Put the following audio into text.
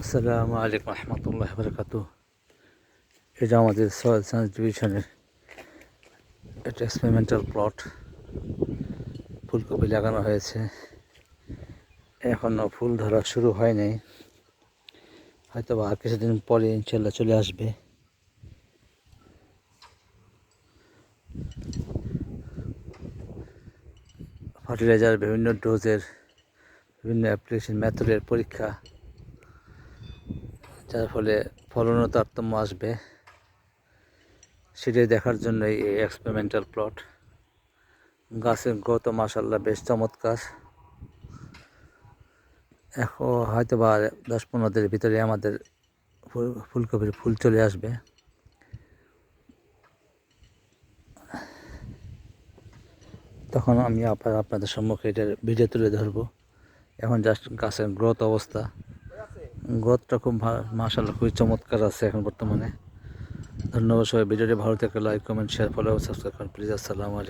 আসসালামু আলাইকুম রহমতুল্লাহ বরকাত এটা আমাদের সয়েল সায়েন্স ডিভিশনের একটা এক্সপেরিমেন্টাল প্লট ফুলকপি লাগানো হয়েছে। এখনও ফুল ধরা শুরু হয়নি হয়তো বা আর কিছুদিন পরে ইনশাল্লাহ চলে আসবে। ফার্টিলাইজার বিভিন্ন ডোজের, বিভিন্ন অ্যাপ্লিকেশন মেথডের পরীক্ষা যার ফলে ফলনও তারতম্য আসবে। সেটাই দেখার জন্য এই এক্সপেরিমেন্টাল প্লট গাছের গ্রোথ মাসাল্লাহ বেশ চমৎকার। এখন হয়তো বা দশ পনেরো দিনের ভিতরে আমাদের ফুল- ফুলকপির ফুল চলে আসবে। তখন আমি আবার আপনাদের সম্মুখে এটার ভিডিও তুলে ধরবো। এখন জাস্ট গাছের গ্রোথ অবস্থা। গ্রোথটা খুব মাশাল্লাহ খুবই চমৎকার আছে এখন বর্তমানে। ধন্যবাদ সবাই। ভিডিওটি ভালো থেকে like comment share follow subscribe করুন। প্লিজ আসসালামু আলাইকুম।